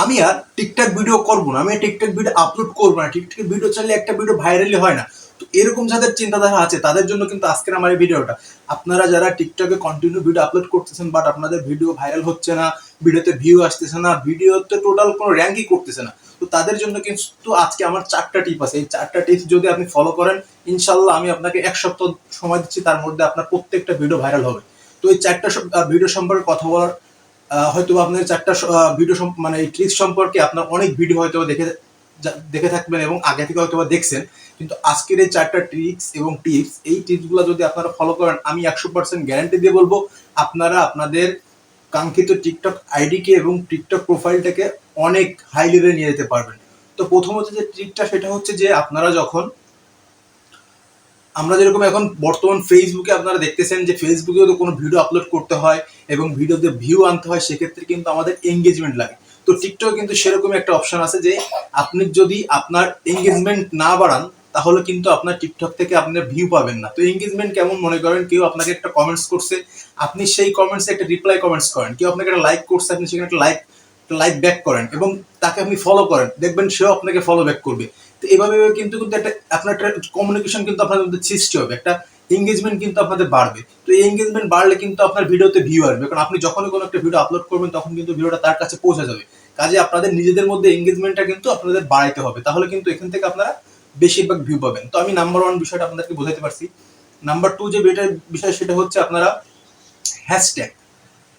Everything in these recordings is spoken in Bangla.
আমি আর টিকটক ভিডিও করব না, আমি টিকটক ভিডিও আপলোড করব না, টিকটক ভিডিও চাইলে একটা ভিডিও ভাইরালি হয় না। তো এরকম যাদের চিন্তাধারা আছে, তাদের জন্য কিন্তু আজকের আমার এই ভিডিওটা। আপনারা যারা টিকটকে কন্টিনিউ ভিডিও আপলোড করতেছেন বাট আপনাদের ভিডিও ভাইরাল হচ্ছে না ভিডিওতে ভিউ আসতেছে না ভিডিওতে টোটাল কোনো র্যাঙ্কই করতেছে না, তো তাদের জন্য কিন্তু আজকে আমার চারটা টিপ আছে। এই চারটা টিপস যদি আপনি ফলো করেন ইনশাল্লাহ আমি আপনাকে এক সপ্তাহ সময় দিচ্ছি, তার মধ্যে আপনার প্রত্যেকটা ভিডিও ভাইরাল হবে। তো এই চারটা ভিডিও সম্পর্কে কথা বলার হয়তো আপনার চারটা ভিডিও মানে এই ট্রিক্স সম্পর্কে আপনার অনেক ভিডিও হয়তো দেখে দেখে থাকবেন এবং আগে থেকে হয়তো দেখছেন। কিন্তু আজকের এই চারটা ট্রিক্স এবং টিপস এই টিপসগুলো যদি আপনারা ফলো করেন, আমি একশো পার্সেন্ট গ্যারান্টি দিয়ে বলব, আপনারা আপনাদের কাঙ্ক্ষিত টিকটক আইডিকে এবং টিকটক প্রোফাইলটাকে অনেক হাই লেভেলে নিয়ে যেতে পারবেন। তো প্রথমত যে ট্রিকটা সেটা হচ্ছে যে আপনারা যখন আমরা যেরকম এখন বর্তমান ফেসবুকে আপনারা দেখতেছেন যে ফেসবুকেও তো কোনো ভিডিও আপলোড করতে হয় এবং ভিডিওতে ভিউ আনতে হয়, সেক্ষেত্রে কিন্তু আমাদের এঙ্গেজমেন্ট লাগে। তো টিকটকে কিন্তু সেরকম একটা অপশন আছে যে আপনি যদি আপনার এঙ্গেজমেন্ট না বাড়ান, তাহলে কিন্তু আপনার টিকটক থেকে আপনার ভিউ পাবেন না। তো এঙ্গেজমেন্ট কেমন মনে করেন? কেউ আপনাকে একটা কমেন্টস করছে, আপনি সেই কমেন্টসে একটা রিপ্লাই কমেন্টস করেন। কেউ আপনাকে একটা লাইক করছে, আপনি সেখানে একটা লাইক লাইক ব্যাক করেন এবং তাকে আপনি ফলো করেন। দেখবেন সেও আপনাকে ফলো ব্যাক করবে। তো এভাবে কিন্তু কিন্তু একটা আপনার একটা কমিউনিকেশন কিন্তু আপনাদের মধ্যে সৃষ্টি হবে, একটা এঙ্গেজমেন্ট কিন্তু আপনাদের বাড়বে। তো এই এঙ্গেজমেন্ট বাড়লে কিন্তু আপনার ভিডিওতে ভিউ আসবে। কারণ আপনি যখনই কোনো একটা ভিডিও আপলোড করবেন, তখন কিন্তু ভিডিওটা তার কাছে পৌঁছে যাবে। কাজে আপনাদের নিজেদের মধ্যে এঙ্গেজমেন্টটা কিন্তু আপনাদের বাড়াইতে হবে। তাহলে কিন্তু এখান থেকে আপনারা বেশিরভাগ ভিউ পাবেন। তো আমি নাম্বার ওয়ান বিষয়টা আপনাদেরকে বোঝাতে পারছি। নাম্বার টু যে বেটার বিষয় সেটা হচ্ছে আপনারা হ্যাশট্যাগ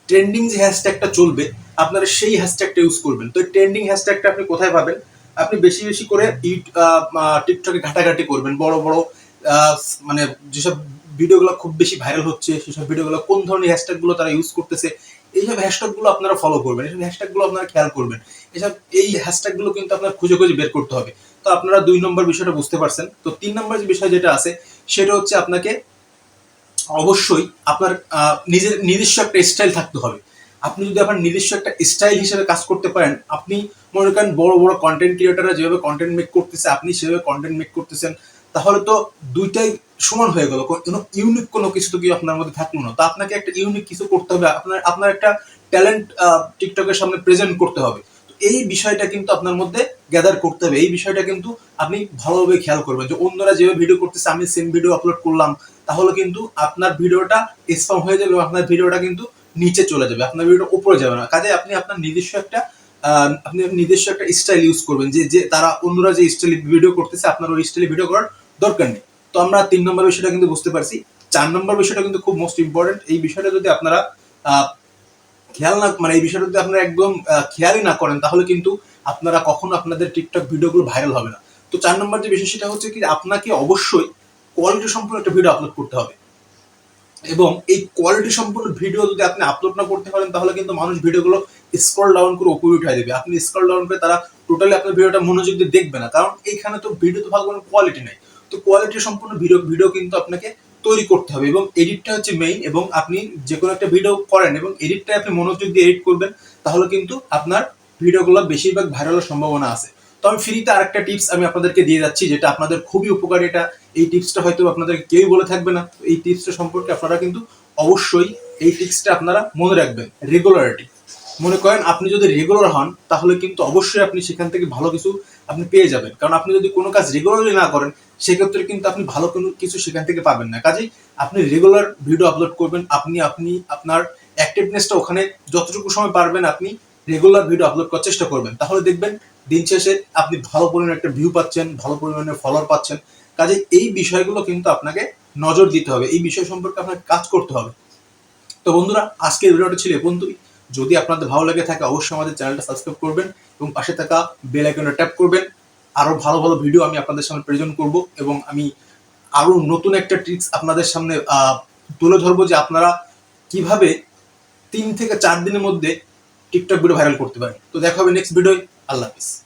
ট্রেন্ডিং যে হ্যাশট্যাগটা চলবে, আপনারা সেই হ্যাশট্যাগটা ইউজ করবেন। তো ট্রেন্ডিং হ্যাশট্যাগটা আপনি কোথায় পাবেন? আপনি বেশি বেশি করে টিকটকে ঘাটাঘাটি করবেন। বড় বড় মানে যেসব ভিডিওগুলো খুব বেশি ভাইরাল হচ্ছে, সেসব ভিডিওগুলো কোন ধরনের হ্যাশট্যাগুলো তারা ইউজ করতেছে, এইসব হ্যাশট্যাগুলো আপনারা ফলো করবেন। এইসব হ্যাশট্যাগুলো আপনারা খেয়াল করবেন। এসব, এই হ্যাশট্যাগুলো কিন্তু আপনার খুঁজে খুঁজে বের করতে হবে। তো আপনারা দুই নম্বর বিষয়টা বুঝতে পারছেন। তো তিন নম্বর যে বিষয় যেটা আছে, সেটা হচ্ছে আপনাকে অবশ্যই আপনার নিজের নিজস্ব একটা স্টাইল থাকতে হবে। আপনি যদি আপনার নিজস্ব একটা স্টাইল হিসেবে কাজ করতে পারেন, আপনি মনে করেন বড় বড় কন্টেন্ট ক্রিয়েটাররা যেভাবে কন্টেন্ট মেক করতেছে, আপনি সেভাবে কন্টেন্ট মেক করতেছেন, তাহলে তো দুইটাই সমান হয়ে গেল। কোনো ইউনিক কোনো কিছু তো কি আপনার মধ্যে থাকল না। তো আপনাকে একটা ইউনিক কিছু করতে হবে, আপনার আপনার একটা ট্যালেন্ট টিকটকের সামনে প্রেজেন্ট করতে হবে। তো এই বিষয়টা কিন্তু আপনার মধ্যে গ্যাদার করতে হবে। এই বিষয়টা কিন্তু আপনি ভালোভাবে খেয়াল করবেন যে অন্যরা যেভাবে ভিডিও করতেছে, আমি সেম ভিডিও আপলোড করলাম, তাহলে কিন্তু আপনার ভিডিওটা স্পাম হয়ে যাবে আপনার ভিডিওটা কিন্তু নিচে চলে যাবে, আপনার ভিডিওটা উপরে যাবে না। কাজে আপনি আপনার নিজস্ব একটা আপনি নিজস্ব একটা স্টাইল ইউজ করবেন, যে যে তারা অন্যরা যে স্টাইলে ভিডিও করতেছে, আপনার ওই স্টাইলে ভিডিও করার দরকার নেই। তো আমরা তিন নম্বর বিষয়টা কিন্তু বুঝতে পারছি। চার নম্বর বিষয়টা কিন্তু খুব মোস্ট ইম্পর্টেন্ট এই বিষয়টা যদি আপনারা খেয়াল না মানে এই বিষয়টা যদি আপনারা একদম খেয়ালই না করেন, তাহলে কিন্তু আপনারা কখনো আপনাদের টিকটক ভিডিওগুলো ভাইরাল হবে না। তো চার নম্বর যে বিষয় সেটা হচ্ছে কি, আপনাকে অবশ্যই কোয়ালিটি সম্পূর্ণ একটা ভিডিও আপলোড করতে হবে। এবং এই কোয়ালিটি সম্পূর্ণ ভিডিও যদি আপনি আপলোড না করতে পারেন, তাহলে কিন্তু মানুষ ভিডিওগুলো স্ক্রল ডাউন করে উপরে উঠাই দেবে। আপনি স্ক্রল ডাউন করে তারা টোটালি আপনার ভিডিওটা মনোযোগ দিয়ে দেখবে না। কারণ এইখানে তো ভিডিও তো ভালো কোনো কোয়ালিটি নেই। তো কোয়ালিটি সম্পূর্ণ ভিডিও ভিডিও কিন্তু আপনাকে তৈরি করতে হবে এবং এডিটটা হচ্ছে মেইন এবং আপনি যে কোনো একটা ভিডিও করেন এবং এডিটটা আপনি মনোযোগ দিয়ে এডিট করবেন, তাহলে কিন্তু আপনার ভিডিওগুলো বেশিরভাগ ভাইরালের সম্ভাবনা আছে। তো আমি ফ্রিতে আরেকটা টিপস আমি আপনাদেরকে দিয়ে যাচ্ছি, যেটা আপনাদের খুবই উপকারী। এটা, এই টিপসটা হয়তো আপনাদের কেউই বলে থাকবে না। এই টিপসটা সম্পর্কে আপনারা কিন্তু অবশ্যই এই টিপসটা আপনারা মনে রাখবেন রেগুলারিটি মনে করেন, আপনি যদি রেগুলার হন, তাহলে কিন্তু অবশ্যই আপনি সেখান থেকে ভালো কিছু আপনি পেয়ে যাবেন। কারণ আপনি যদি কোনো কাজ রেগুলারলি না করেন, সেক্ষেত্রে কিন্তু আপনি ভালো কোনো কিছু সেখান থেকে পাবেন না। কাজেই আপনি রেগুলার ভিডিও আপলোড করবেন, আপনি আপনি, আপনার অ্যাক্টিভনেসটা ওখানে যতটুকু সময় পারবেন, আপনি রেগুলার ভিডিও আপলোড করার চেষ্টা করবেন। তাহলে দেখবেন দিন শেষে আপনি ভালো পরিমাণে একটা ভিউ পাচ্ছেন, ভালো পরিমাণে ফলোয়ার পাচ্ছেন। কাজে এই বিষয়গুলো কিন্তু আপনাকে নজর দিতে হবে। এই বিষয় সম্পর্কে আপনাকে কাজ করতে হবে। তো বন্ধুরা, আজকের ভিডিওটা ছিল পর্যন্তই। যদি আপনাদের ভালো লাগে থাকে, অবশ্যই আমাদের চ্যানেলটা সাবস্ক্রাইব করবেন এবং পাশে থাকা বেল আইকনটা ট্যাপ করবেন। আরও ভালো ভালো ভিডিও আমি আপনাদের সামনে প্রেজেন্ট করব এবং আমি আরও নতুন একটা ট্রিক্স আপনাদের সামনে তুলে ধরবো যে আপনারা কীভাবে তিন থেকে চার দিনের মধ্যে টিকটক ভিডিও ভাইরাল করতে পারেন। তো দেখা হবে নেক্সট ভিডিও আল্লাহ হাফিজ।